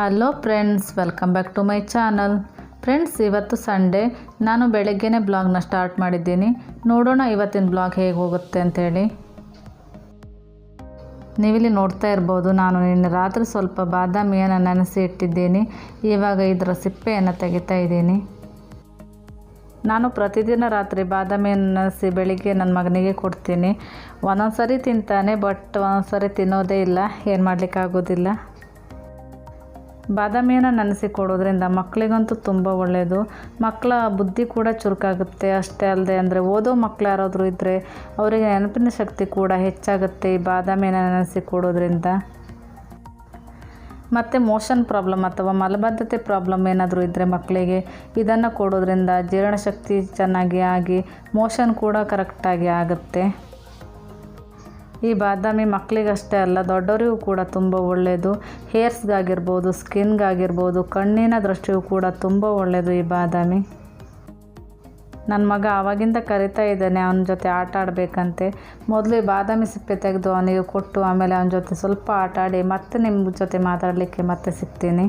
Hello friends, welcome back to my channel. Friends, ಇವತ್ತು Sunday. ನಾನು ಬೆಳಗ್ಗೆನೇ ಬ್ಲಾಗ್ನ ಸ್ಟಾರ್ಟ್ ಮಾಡಿದ್ದೀನಿ. ನೋಡೋಣ ಇವತ್ತಿನ ಬ್ಲಾಗ್ ಹೇಗೆ ಹೋಗುತ್ತೆ ಅಂತೇಳಿ. ನೀವಿಲ್ಲಿ ನೋಡ್ತಾ ಇರ್ಬೋದು, ನಾನು ನಿನ್ನೆ ರಾತ್ರಿ ಸ್ವಲ್ಪ ಬಾದಾಮಿಯನ್ನು ನೆನೆಸಿ ಇಟ್ಟಿದ್ದೀನಿ. ಇವಾಗ ಇದರ ಸಿಪ್ಪೆಯನ್ನು ತೆಗಿತಾ ಇದ್ದೀನಿ. ನಾನು ಪ್ರತಿದಿನ ರಾತ್ರಿ ಬಾದಾಮಿಯನ್ನು ನೆನೆಸಿ ಬೆಳಿಗ್ಗೆ ನನ್ನ ಮಗನಿಗೆ ಕೊಡ್ತೀನಿ. ಒಂದೊಂದು ಸರಿ ತಿಂತಾನೆ, ಬಟ್ ಒಂದೊಂದು ಸರಿ ತಿನ್ನೋದೇ ಇಲ್ಲ. ಏನು ಮಾಡಲಿಕ್ಕಾಗೋದಿಲ್ಲ. ಬಾದಾಮಿಯನ್ನು ನೆನೆಸಿ ಕೊಡೋದ್ರಿಂದ ಮಕ್ಕಳಿಗಂತೂ ತುಂಬ ಒಳ್ಳೆಯದು ಮಕ್ಕಳ ಬುದ್ಧಿ ಕೂಡ ಚುರುಕಾಗುತ್ತೆ. ಅಷ್ಟೇ ಅಲ್ಲದೆ ಅಂದರೆ ಓದೋ ಮಕ್ಕಳು ಯಾರಾದರೂ ಇದ್ದರೆ ಅವರಿಗೆ ನೆನಪಿನ ಶಕ್ತಿ ಕೂಡ ಹೆಚ್ಚಾಗುತ್ತೆ ಈ ಬಾದಾಮಿಯನ್ನು ನೆನೆಸಿ ಕೊಡೋದ್ರಿಂದ ಮತ್ತು ಮೋಷನ್ ಪ್ರಾಬ್ಲಮ್ ಅಥವಾ ಮಲಬದ್ಧತೆ ಪ್ರಾಬ್ಲಮ್ ಏನಾದರೂ ಇದ್ದರೆ ಮಕ್ಕಳಿಗೆ ಇದನ್ನು ಕೊಡೋದ್ರಿಂದ ಜೀರ್ಣಶಕ್ತಿ ಚೆನ್ನಾಗಿ ಆಗಿ ಮೋಷನ್ ಕೂಡ ಕರೆಕ್ಟಾಗಿ ಆಗುತ್ತೆ. ಈ ಬಾದಾಮಿ ಮಕ್ಕಳಿಗಷ್ಟೇ ಅಲ್ಲ, ದೊಡ್ಡವರಿಗೂ ಕೂಡ ತುಂಬ ಒಳ್ಳೆಯದು ಹೇರ್ಸ್ಗಾಗಿರ್ಬೋದು, ಸ್ಕಿನ್ಗಾಗಿರ್ಬೋದು, ಕಣ್ಣಿನ ದೃಷ್ಟಿಗೂ ಕೂಡ ತುಂಬ ಒಳ್ಳೆಯದು ಈ ಬಾದಾಮಿ. ನನ್ನ ಮಗ ಆವಾಗಿಂದ ಕರಿತಾ ಇದ್ದಾನೆ, ಅವನ ಜೊತೆ ಆಟ ಆಡಬೇಕಂತೆ. ಮೊದಲು ಬಾದಾಮಿ ಸಿಪ್ಪೆ ತೆಗೆದು ಅವನಿಗೆ ಕೊಟ್ಟು, ಆಮೇಲೆ ಅವನ ಜೊತೆ ಸ್ವಲ್ಪ ಆಟ ಆಡಿ ಮತ್ತೆ ನಿಮ್ಮ ಜೊತೆ ಮಾತಾಡಲಿಕ್ಕೆ ಮತ್ತೆ ಸಿಗ್ತೀನಿ.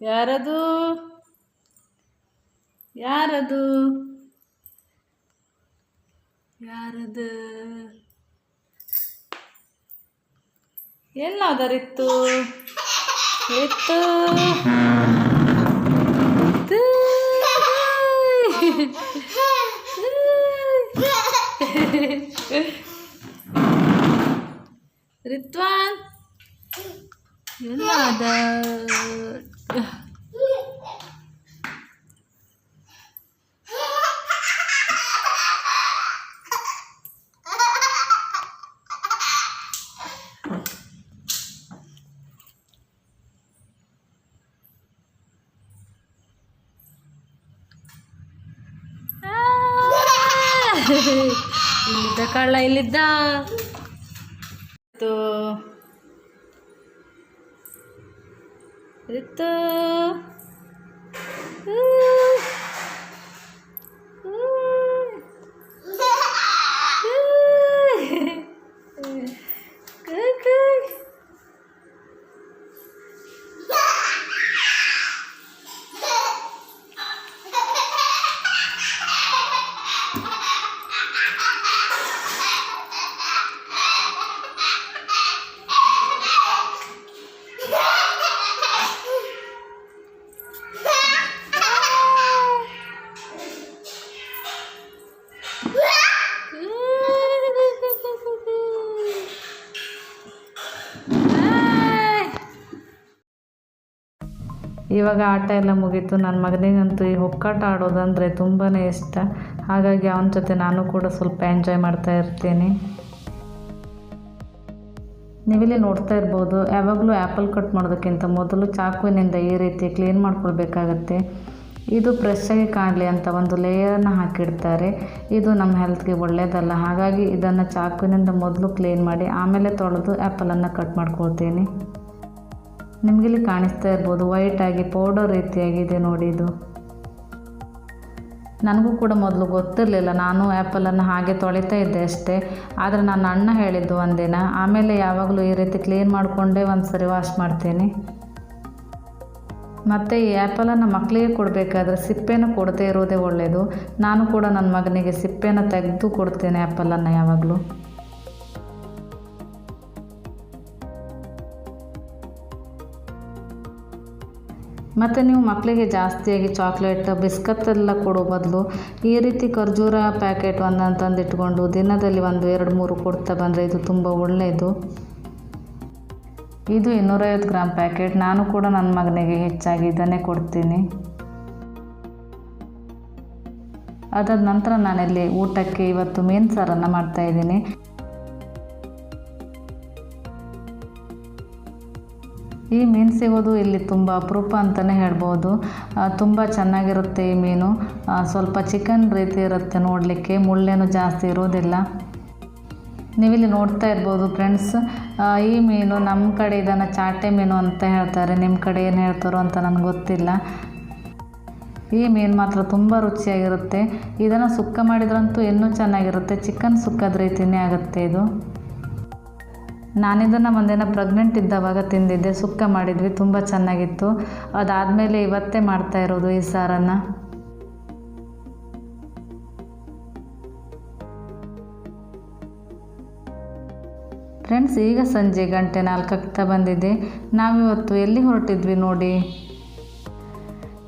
ಯಾರದು? ಯಾರದು? ಯಾರದು? ಎಲ್ಲದ ಇತ್ತು. ರಿತ್ವಾನ್. ಎಲ್ಲದ ಇಲ್ಲಿದ್ದ ಕಳ್ಳ ಇಲ್ಲಿದ್ದ. ರಿತ್ತು ಇವಾಗ ಆಟ ಎಲ್ಲ ಮುಗೀತು. ನನ್ನ ಮಗನಿಗಂತೂ ಈ ಹೊಕ್ಕಾಟ ಆಡೋದಂದರೆ ತುಂಬಾ ಇಷ್ಟ. ಹಾಗಾಗಿ ಅವನ ಜೊತೆ ನಾನು ಕೂಡ ಸ್ವಲ್ಪ ಎಂಜಾಯ್ ಮಾಡ್ತಾ ಇರ್ತೀನಿ. ನೀವಿಲ್ಲಿ ನೋಡ್ತಾ ಇರ್ಬೋದು, ಯಾವಾಗಲೂ ಆ್ಯಪಲ್ ಕಟ್ ಮಾಡೋದಕ್ಕಿಂತ ಮೊದಲು ಚಾಕುವಿನಿಂದ ಈ ರೀತಿ ಕ್ಲೀನ್ ಮಾಡ್ಕೊಳ್ಬೇಕಾಗತ್ತೆ. ಇದು ಫ್ರೆಶ್ಶಾಗಿ ಕಾಣಲಿ ಅಂತ ಒಂದು ಲೇಯರನ್ನು ಹಾಕಿಡ್ತಾರೆ. ಇದು ನಮ್ಮ ಹೆಲ್ತ್ಗೆ ಒಳ್ಳೆಯದಲ್ಲ ಹಾಗಾಗಿ ಇದನ್ನು ಚಾಕುವಿನಿಂದ ಮೊದಲು ಕ್ಲೀನ್ ಮಾಡಿ ಆಮೇಲೆ ತೊಳೆದು ಆ್ಯಪಲನ್ನು ಕಟ್ ಮಾಡ್ಕೊಳ್ತೀನಿ. ನಿಮಗಿಲ್ಲಿ ಕಾಣಿಸ್ತಾ ಇರ್ಬೋದು. ವೈಟಾಗಿ ಪೌಡರ್ ರೀತಿಯಾಗಿದೆ ನೋಡಿ ಇದು. ನನಗೂ ಕೂಡ ಮೊದಲು ಗೊತ್ತಿರಲಿಲ್ಲ. ನಾನು ಆ್ಯಪಲನ್ನು ಹಾಗೆ ತೊಳಿತಾ ಇದ್ದೆ ಅಷ್ಟೇ. ಆದರೆ ನನ್ನ ಅಣ್ಣ ಹೇಳಿದ್ದು ಒಂದಿನ, ಆಮೇಲೆ ಯಾವಾಗಲೂ ಈ ರೀತಿ ಕ್ಲೀನ್ ಮಾಡಿಕೊಂಡೇ ಒಂದು ಸರಿ ವಾಶ್ ಮಾಡ್ತೀನಿ. ಮತ್ತು ಈ ಆ್ಯಪಲನ್ನು ಮಕ್ಕಳಿಗೆ ಕೊಡಬೇಕಾದ್ರೆ ಸಿಪ್ಪೆನ ಕೊಡದೇ ಇರೋದೇ ಒಳ್ಳೆಯದು ನಾನು ಕೂಡ ನನ್ನ ಮಗನಿಗೆ ಸಿಪ್ಪೆನ ತೆಗೆದು ಕೊಡ್ತೇನೆ ಆ್ಯಪಲನ್ನು ಯಾವಾಗಲೂ. ಮತ್ತು ನೀವು ಮಕ್ಕಳಿಗೆ ಜಾಸ್ತಿಯಾಗಿ ಚಾಕ್ಲೇಟ್, ಬಿಸ್ಕತ್ ಎಲ್ಲ ಕೊಡೋ ಬದಲು ಈ ರೀತಿ ಖರ್ಜೂರ ಪ್ಯಾಕೆಟ್ ಒಂದಂತಂದು ತಂದು ಇಟ್ಕೊಂಡು ದಿನದಲ್ಲಿ ಒಂದು ಎರಡು ಮೂರು ಕೊಡ್ತಾ ಬಂದರೆ ಇದು ತುಂಬ ಒಳ್ಳೆಯದು ಇದು ಇನ್ನೂರೈವತ್ತು ಗ್ರಾಮ್ ಪ್ಯಾಕೆಟ್ ನಾನು ಕೂಡ ನನ್ನ ಮಗನಿಗೆ ಹೆಚ್ಚಾಗಿ ಇದನ್ನೇ ಕೊಡ್ತೀನಿ. ಅದಾದ ನಂತರ ನಾನಿಲ್ಲಿ ಊಟಕ್ಕೆ ಇವತ್ತು ಮೀನು ಸಾರನ್ನು ಮಾಡ್ತಾಯಿದ್ದೀನಿ ಈ ಮೀನು ಸಿಗೋದು ಇಲ್ಲಿ ತುಂಬ ಅಪರೂಪ ಅಂತಲೇ ಹೇಳ್ಬೋದು. ತುಂಬ ಚೆನ್ನಾಗಿರುತ್ತೆ ಈ ಮೀನು. ಸ್ವಲ್ಪ ಚಿಕನ್ ರೀತಿ ಇರುತ್ತೆ ನೋಡಲಿಕ್ಕೆ, ಮುಳ್ಳೇನು ಜಾಸ್ತಿ ಇರೋದಿಲ್ಲ. ನೀವಿಲ್ಲಿ ನೋಡ್ತಾ ಇರ್ಬೋದು ಫ್ರೆಂಡ್ಸ್ ಈ ಮೀನು ನಮ್ಮ ಕಡೆ ಇದನ್ನು ಚಾಟೆ ಮೀನು ಅಂತ ಹೇಳ್ತಾರೆ. ನಿಮ್ಮ ಕಡೆ ಏನು ಹೇಳ್ತಾರೋ ಅಂತ ನನಗೆ ಗೊತ್ತಿಲ್ಲ. ಈ ಮೀನು ಮಾತ್ರ ತುಂಬ ರುಚಿಯಾಗಿರುತ್ತೆ. ಇದನ್ನು ಸುಕ್ಕ ಮಾಡಿದ್ರಂತೂ ಇನ್ನೂ ಚೆನ್ನಾಗಿರುತ್ತೆ. ಚಿಕನ್ ಸುಕ್ಕದ ರೀತಿಯೇ ಆಗುತ್ತೆ ಇದು. ನಾನಿದನ್ನು ಒಂದಿನ ಪ್ರೆಗ್ನೆಂಟ್ ಇದ್ದವಾಗ ತಿಂದಿದ್ದೆ, ಸುಕ್ಕ ಮಾಡಿದ್ವಿ, ತುಂಬ ಚೆನ್ನಾಗಿತ್ತು. ಅದಾದಮೇಲೆ ಇವತ್ತೇ ಮಾಡ್ತಾ ಇರೋದು ಈ ಸಾರನ್ನು. ಫ್ರೆಂಡ್ಸ್ ಈಗ ಸಂಜೆ ಗಂಟೆ ನಾಲ್ಕಕ್ಕೆ ಬಂದಿದೆ ನಾವಿವತ್ತು ಎಲ್ಲಿ ಹೊರಟಿದ್ವಿ ನೋಡಿ?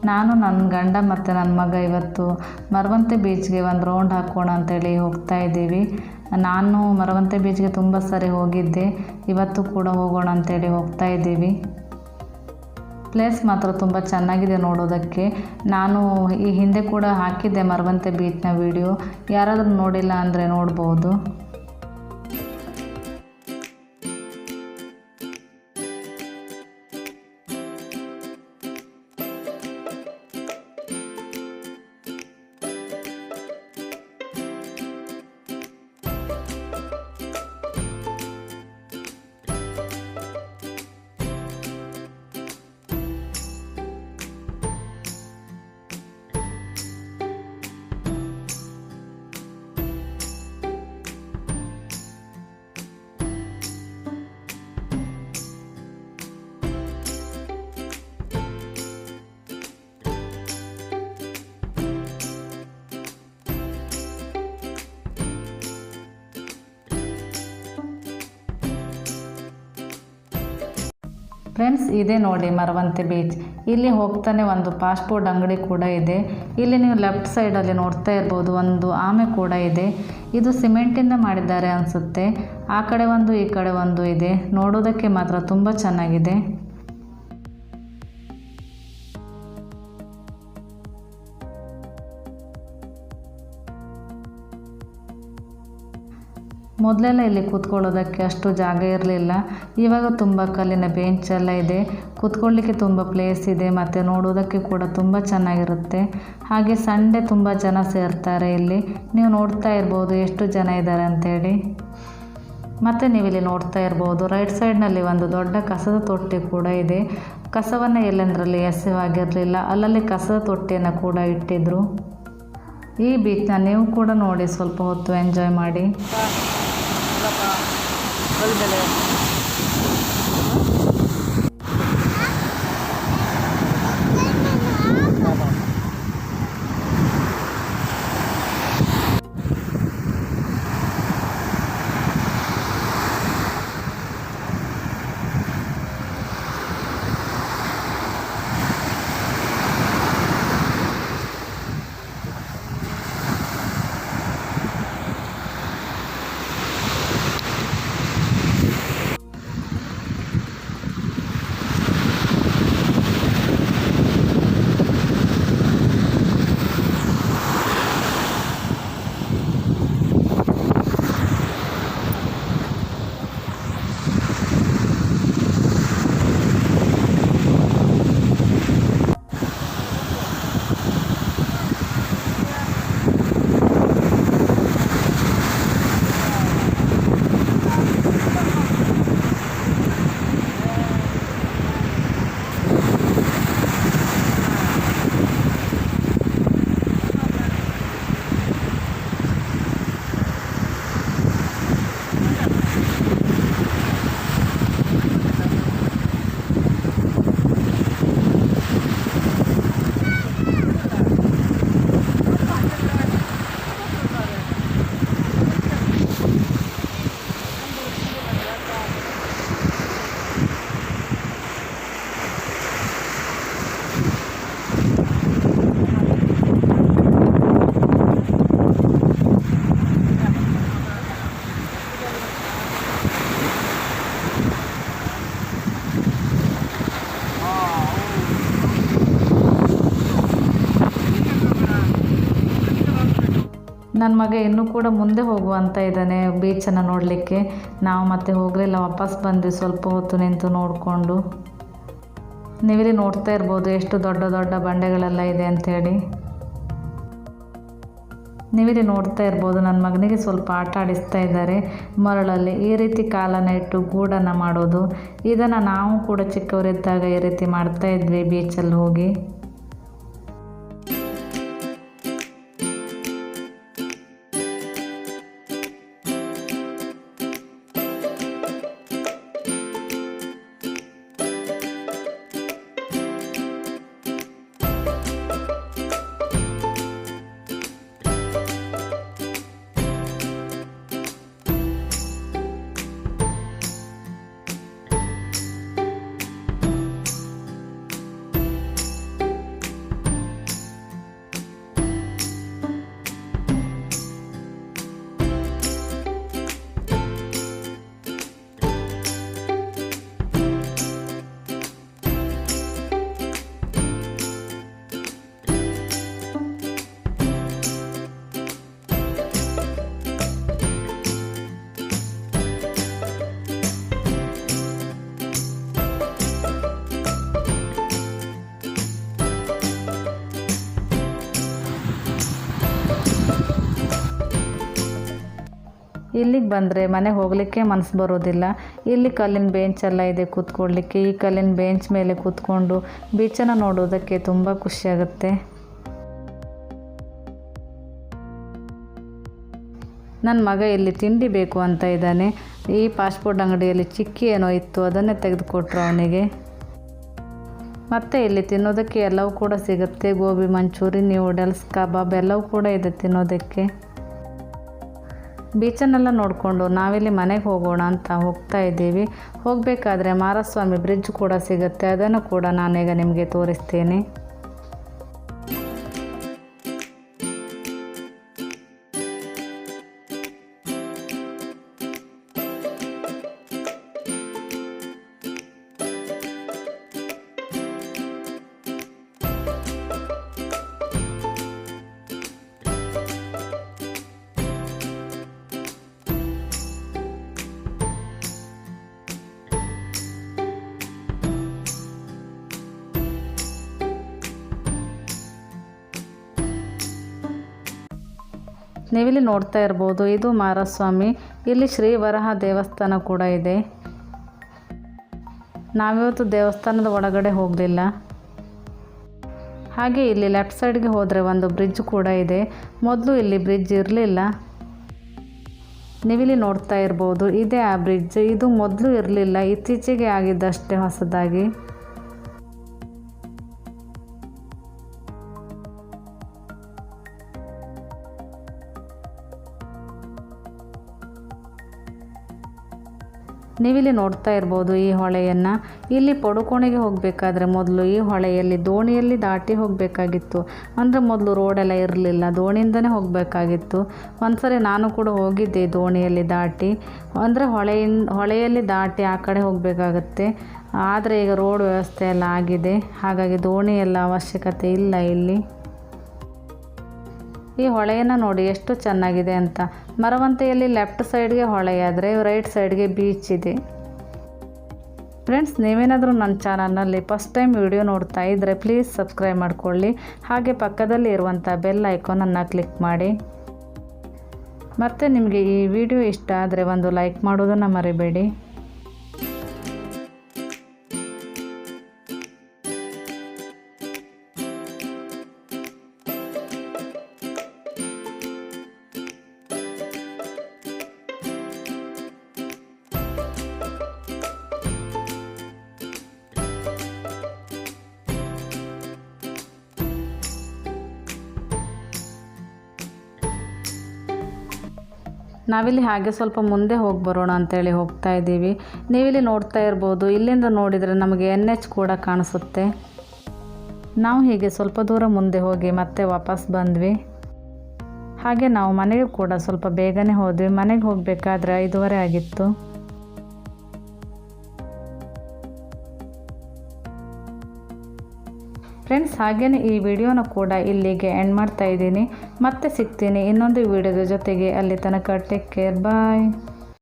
ನಾನು ನನ್ನ ಗಂಡ ಮತ್ತು ನನ್ನ ಮಗ ಇವತ್ತು ಮರವಂತೆ ಬೀಚ್ಗೆ ಒಂದು ರೌಂಡ್ ಹಾಕೋಣ ಅಂತೇಳಿ ಹೋಗ್ತಾ ಇದ್ದೀವಿ. ನಾನು ಮರವಂತೆ ಬೀಚ್ಗೆ ತುಂಬ ಸರಿ ಹೋಗಿದ್ದೆ. ಇವತ್ತು ಕೂಡ ಹೋಗೋಣ ಅಂತೇಳಿ ಹೋಗ್ತಾ ಇದ್ದೀವಿ. ಪ್ಲೇಸ್ ಮಾತ್ರ ತುಂಬ ಚೆನ್ನಾಗಿದೆ ನೋಡೋದಕ್ಕೆ. ನಾನು ಈ ಹಿಂದೆ ಕೂಡ ಹಾಕಿದ್ದೆ ಮರವಂತೆ ಬೀಚ್ನ ವಿಡಿಯೋ. ಯಾರಾದರೂ ನೋಡಿಲ್ಲ ಅಂದರೆ ನೋಡ್ಬೋದು. ಫ್ರೆಂಡ್ಸ್ ಇದೆ ನೋಡಿ, ಮರವಂತೆ ಬೀಚ್ ಇಲ್ಲಿ ಹೋಗ್ತಾನೆ ಒಂದು ಪಾಸ್ಪೋರ್ಟ್ ಅಂಗಡಿ ಕೂಡ ಇದೆ. ಇಲ್ಲಿ ನೀವು ಲೆಫ್ಟ್ ಸೈಡಲ್ಲಿ ನೋಡ್ತಾ ಇರ್ಬೋದು, ಒಂದು ಆಮೆ ಕೂಡ ಇದೆ. ಇದು ಸಿಮೆಂಟಿಂದ ಮಾಡಿದ್ದಾರೆ ಅನಿಸುತ್ತೆ. ಆ ಕಡೆ ಒಂದು, ಈ ಕಡೆ ಒಂದು ಇದೆ. ನೋಡೋದಕ್ಕೆ ಮಾತ್ರ ತುಂಬ ಚೆನ್ನಾಗಿದೆ. ಮೊದಲೆಲ್ಲ ಇಲ್ಲಿ ಕೂತ್ಕೊಳ್ಳೋದಕ್ಕೆ ಅಷ್ಟು ಜಾಗ ಇರಲಿಲ್ಲ. ಇವಾಗ ತುಂಬ ಕಲ್ಲಿನ ಬೆಂಚ್ ಎಲ್ಲ ಇದೆ. ಕೂತ್ಕೊಳ್ಳಿಕ್ಕೆ ತುಂಬ ಪ್ಲೇಸ್ ಇದೆ ಮತ್ತು ನೋಡೋದಕ್ಕೆ ಕೂಡ ತುಂಬ ಚೆನ್ನಾಗಿರುತ್ತೆ. ಹಾಗೆ ಸಂಡೇ ತುಂಬ ಜನ ಸೇರ್ತಾರೆ ಇಲ್ಲಿ. ನೀವು ನೋಡ್ತಾ ಇರ್ಬೋದು ಎಷ್ಟು ಜನ ಇದ್ದಾರೆ ಅಂತೇಳಿ. ಮತ್ತು ನೀವಿಲ್ಲಿ ನೋಡ್ತಾ ಇರ್ಬೋದು ರೈಟ್ ಸೈಡ್ನಲ್ಲಿ ಒಂದು ದೊಡ್ಡ ಕಸದ ತೊಟ್ಟಿ ಕೂಡ ಇದೆ. ಕಸವನ್ನು ಎಲ್ಲೆಂದರಲ್ಲಿ ಎಸೆವಾಗಿರಲಿಲ್ಲ. ಅಲ್ಲಲ್ಲಿ ಕಸದ ತೊಟ್ಟಿಯನ್ನು ಕೂಡ ಇಟ್ಟಿದ್ದರು ಈ ಬೀಚ್ನ ನೀವು ಕೂಡ ನೋಡಿ ಸ್ವಲ್ಪ ಹೊತ್ತು ಎಂಜಾಯ್ ಮಾಡಿ. Kalbele. ನನ್ನ ಮಗ ಇನ್ನೂ ಕೂಡ ಮುಂದೆ ಹೋಗುವಂತ ಇದ್ದಾನೆ ಬೀಚನ್ನು ನೋಡಲಿಕ್ಕೆ. ನಾವು ಮತ್ತೆ ಹೋಗಲಿಲ್ಲ ವಾಪಸ್ ಬಂದ್ವಿ ಸ್ವಲ್ಪ ಹೊತ್ತು ನಿಂತು ನೋಡಿಕೊಂಡು. ನೀವಿಲ್ಲಿ ನೋಡ್ತಾ ಇರ್ಬೋದು ಎಷ್ಟು ದೊಡ್ಡ ದೊಡ್ಡ ಬಂಡೆಗಳೆಲ್ಲ ಇದೆ ಅಂಥೇಳಿ ನೀವಿಲ್ಲಿ ನೋಡ್ತಾ ಇರ್ಬೋದು ನನ್ನ ಮಗನಿಗೆ ಸ್ವಲ್ಪ ಆಟ ಆಡಿಸ್ತಾ ಇದ್ದಾರೆ. ಮರಳಲ್ಲಿ ಈ ರೀತಿ ಕಾಲನ್ನು ಇಟ್ಟು ಗೂಡನ್ನು ಮಾಡೋದು. ಇದನ್ನು ನಾವು ಕೂಡ ಚಿಕ್ಕವರಿದ್ದಾಗ ಈ ರೀತಿ ಮಾಡ್ತಾ ಇದ್ವಿ ಬೀಚಲ್ಲಿ ಹೋಗಿ. ಇಲ್ಲಿಗೆ ಬಂದರೆ ಮನೆ ಹೋಗಲಿಕ್ಕೆ ಮನಸ್ಸು ಬರೋದಿಲ್ಲ. ಇಲ್ಲಿ ಕಲ್ಲಿನ ಬೆಂಚ್ ಎಲ್ಲ ಇದೆ ಕೂತ್ಕೊಳ್ಳಿಕ್ಕೆ ಈ ಕಲ್ಲಿನ ಬೆಂಚ್ ಮೇಲೆ ಕೂತ್ಕೊಂಡು ಬೀಚನ್ನು ನೋಡೋದಕ್ಕೆ ತುಂಬ ಖುಷಿಯಾಗುತ್ತೆ ನನ್ನ ಮಗ ಇಲ್ಲಿ ತಿಂಡಿ ಬೇಕು ಅಂತ ಇದ್ದಾನೆ. ಈ ಪಾಸ್ಪೋರ್ಟ್ ಅಂಗಡಿಯಲ್ಲಿ ಚಿಕ್ಕಿ ಏನೋ ಇತ್ತು, ಅದನ್ನೇ ತೆಗೆದುಕೊಟ್ರು ಅವನಿಗೆ. ಮತ್ತು ಇಲ್ಲಿ ತಿನ್ನೋದಕ್ಕೆ ಎಲ್ಲವೂ ಕೂಡ ಸಿಗುತ್ತೆ. ಗೋಬಿ, ಮಂಚೂರಿ ನ್ಯೂಡಲ್ಸ್ ಕಬಾಬ್ ಎಲ್ಲವೂ ಕೂಡ ಇದೆ ತಿನ್ನೋದಕ್ಕೆ. ಬೀಚನ್ನೆಲ್ಲ ನೋಡಿಕೊಂಡು ನಾವಿಲ್ಲಿ ಮನೆಗೆ ಹೋಗೋಣ ಅಂತ ಹೋಗ್ತಾ ಇದ್ದೀವಿ. ಹೋಗಬೇಕಾದ್ರೆ ಮಾರಸ್ವಾಮಿ ಬ್ರಿಡ್ಜ್ ಕೂಡ ಸಿಗುತ್ತೆ. ಅದನ್ನು ಕೂಡ ನಾನೀಗ ನಿಮಗೆ ತೋರಿಸ್ತೀನಿ. ನೀವಿಲ್ಲಿ ನೋಡ್ತಾ ಇರ್ಬೋದು, ಇದು ಮಾರಸ್ವಾಮಿ. ಇಲ್ಲಿ ಶ್ರೀ ವರಹ ದೇವಸ್ಥಾನ ಕೂಡ ಇದೆ. ನಾವಿವತ್ತು ದೇವಸ್ಥಾನದ ಒಳಗಡೆ ಹೋಗಲಿಲ್ಲ. ಹಾಗೆ ಇಲ್ಲಿ ಲೆಫ್ಟ್ ಸೈಡ್ಗೆ ಹೋದರೆ ಒಂದು ಬ್ರಿಡ್ಜ್ ಕೂಡ ಇದೆ. ಮೊದಲು ಇಲ್ಲಿ ಬ್ರಿಡ್ಜ್ ಇರಲಿಲ್ಲ. ನೀವಿಲ್ಲಿ ನೋಡ್ತಾ ಇರ್ಬೋದು, ಇದೆ ಆ ಬ್ರಿಡ್ಜ್. ಇದು ಮೊದಲು ಇರಲಿಲ್ಲ, ಇತ್ತೀಚೆಗೆ ಆಗಿದ್ದಷ್ಟೇ ಹೊಸದಾಗಿ. ನೀವಿಲ್ಲಿ ನೋಡ್ತಾ ಇರ್ಬೋದು ಈ ಹೊಳೆಯನ್ನು. ಇಲ್ಲಿ ಪಡುಕೋಣೆಗೆ ಹೋಗಬೇಕಾದ್ರೆ ಮೊದಲು ಈ ಹೊಳೆಯಲ್ಲಿ ದೋಣಿಯಲ್ಲಿ ದಾಟಿ ಹೋಗಬೇಕಾಗಿತ್ತು. ಅಂದರೆ ಮೊದಲು ರೋಡೆಲ್ಲ ಇರಲಿಲ್ಲ, ದೋಣಿಯಿಂದನೇ ಹೋಗಬೇಕಾಗಿತ್ತು. ಒಂದ್ಸರಿ ನಾನು ಕೂಡ ಹೋಗಿದ್ದೆ ದೋಣಿಯಲ್ಲಿ ದಾಟಿ. ಅಂದರೆ ಹೊಳೆಯಿಂದ ಹೊಳೆಯಲ್ಲಿ ದಾಟಿ ಆ ಕಡೆ ಹೋಗಬೇಕಾಗತ್ತೆ. ಆದರೆ ಈಗ ರೋಡ್ ವ್ಯವಸ್ಥೆ ಎಲ್ಲ ಆಗಿದೆ. ಹಾಗಾಗಿ ದೋಣಿಯೆಲ್ಲ ಅವಶ್ಯಕತೆ ಇಲ್ಲ ಇಲ್ಲಿ. ಈ ಹೊಳೆಯನ್ನು ನೋಡಿ ಎಷ್ಟು ಚೆನ್ನಾಗಿದೆ ಅಂತ. ಮರವಂತೆಯಲ್ಲಿ ಲೆಫ್ಟ್ ಸೈಡ್ಗೆ ಹೊಳೆಯಾದರೆ ರೈಟ್ ಸೈಡ್ಗೆ ಬೀಚ್ ಇದೆ. ಫ್ರೆಂಡ್ಸ್ ನೀವೇನಾದರೂ ನನ್ನ ಚಾನಲ್ನಲ್ಲಿ ಫಸ್ಟ್ ಟೈಮ್ ವಿಡಿಯೋ ನೋಡ್ತಾ ಇದ್ದರೆ ಪ್ಲೀಸ್ ಸಬ್ಸ್ಕ್ರೈಬ್ ಮಾಡಿಕೊಳ್ಳಿ. ಹಾಗೆ ಪಕ್ಕದಲ್ಲಿ ಇರುವಂಥ ಬೆಲ್ ಐಕಾನನ್ನು ಕ್ಲಿಕ್ ಮಾಡಿ. ಮತ್ತು ನಿಮಗೆ ಈ ವಿಡಿಯೋ ಇಷ್ಟ ಆದರೆ ಒಂದು ಲೈಕ್ ಮಾಡೋದನ್ನು ಮರಿಬೇಡಿ. ನಾವಿಲ್ಲಿ ಹಾಗೆ ಸ್ವಲ್ಪ ಮುಂದೆ ಹೋಗಿ ಬರೋಣ ಅಂತೇಳಿ ಹೋಗ್ತಾ ಇದ್ದೀವಿ. ನೀವಿಲ್ಲಿ ನೋಡ್ತಾ ಇರ್ಬೋದು, ಇಲ್ಲಿಂದ ನೋಡಿದರೆ ನಮಗೆ ಎನ್ ಎಚ್ ಕೂಡ ಕಾಣಿಸುತ್ತೆ. ನಾವು ಹೀಗೆ ಸ್ವಲ್ಪ ದೂರ ಮುಂದೆ ಹೋಗಿ ಮತ್ತೆ ವಾಪಸ್ ಬಂದ್ವಿ. ಹಾಗೆ ನಾವು ಮನೆಗೆ ಕೂಡ ಸ್ವಲ್ಪ ಬೇಗನೆ ಹೋದ್ವಿ. ಮನೆಗೆ ಹೋಗಬೇಕಾದ್ರೆ ಐದುವರೆ ಆಗಿತ್ತು. ಫ್ರೆಂಡ್ಸ್ ಹಾಗೆಯೇ ಈ ವಿಡಿಯೋನ ಕೂಡ ಇಲ್ಲಿಗೆ ಎಂಡ್ ಮಾಡ್ತಾ ಇದ್ದೀನಿ. ಮತ್ತೆ ಸಿಗ್ತೀನಿ ಇನ್ನೊಂದು ವಿಡಿಯೋದ ಜೊತೆಗೆ. ಅಲ್ಲಿ ತನಕ ಟೇಕ್ ಕೇರ್ ಬಾಯ್